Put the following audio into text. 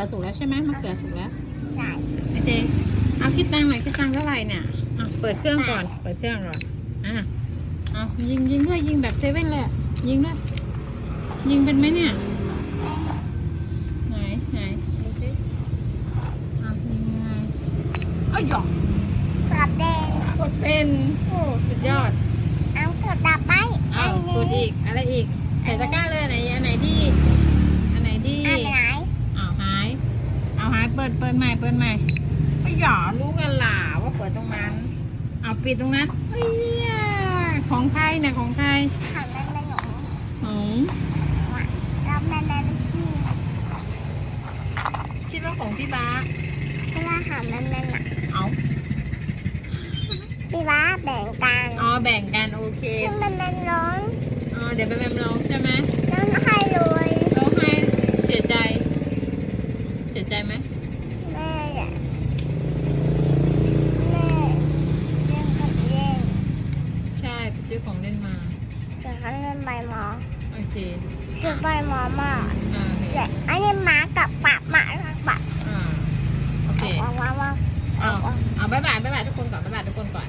แต่สุกแล้วใช่ไหมมะเขือสุกแล้วใช่ไอเจเอาคิดตังค์หน่อยคิดตังค์เท่าไหร่เนี่ยอะเปิดเครื่องก่อน เปิดเครื่องก่อนอะเอายิงยิงด้วยยิงแบบเซเว่นเลยอะยิงด้วยยิงเป็นไหมเนี่ยไหนไหนดูสิอะยิงยังไงเอ้ยหยอกกระเด็นกดเป็นโอ้สุดยอดเอากระดับไปเอากดอีกอะไรอีกใส่ตะกร้าเลยอันไหนอันไหนที่อันไหนที่ อันไหน เอาหาย เอาหายเปิดเปิดใหม่เปิดใหม่ไม่หยอรู้กันล่ะว่าเปิดตรงนั้น เอาปิดตรงนั้นเฮ้ยของใครเนี่ยของใครหันมันเป็นหนูของแล้วมันเป็นชีสคิดว่าของพี่บ้าสเวลาหันมันเป็นหนักเอาพี่ว่าแบ่งกันอ๋อแบ่งกันโอเคซึ่งมันเป็นร้อนอ๋อเดี๋ยวไปแมมลองใช่ไหม แล้วให้เลย เราให้เสียใจ เสียใจไหมแม่อะแม่เล่นกับเล่นใช่ไปซื้อของเล่นมาจะให้เล่นใบหมอโอเคซื้อใบหมอมาอ่าโอเคเด็กอันนี้หมากับปับหมากับปับอ่าโอเค ว้าวว้าวว้าว เอาเอาบายบายบายบายทุกคนก่อนบายบายทุกคนก่อน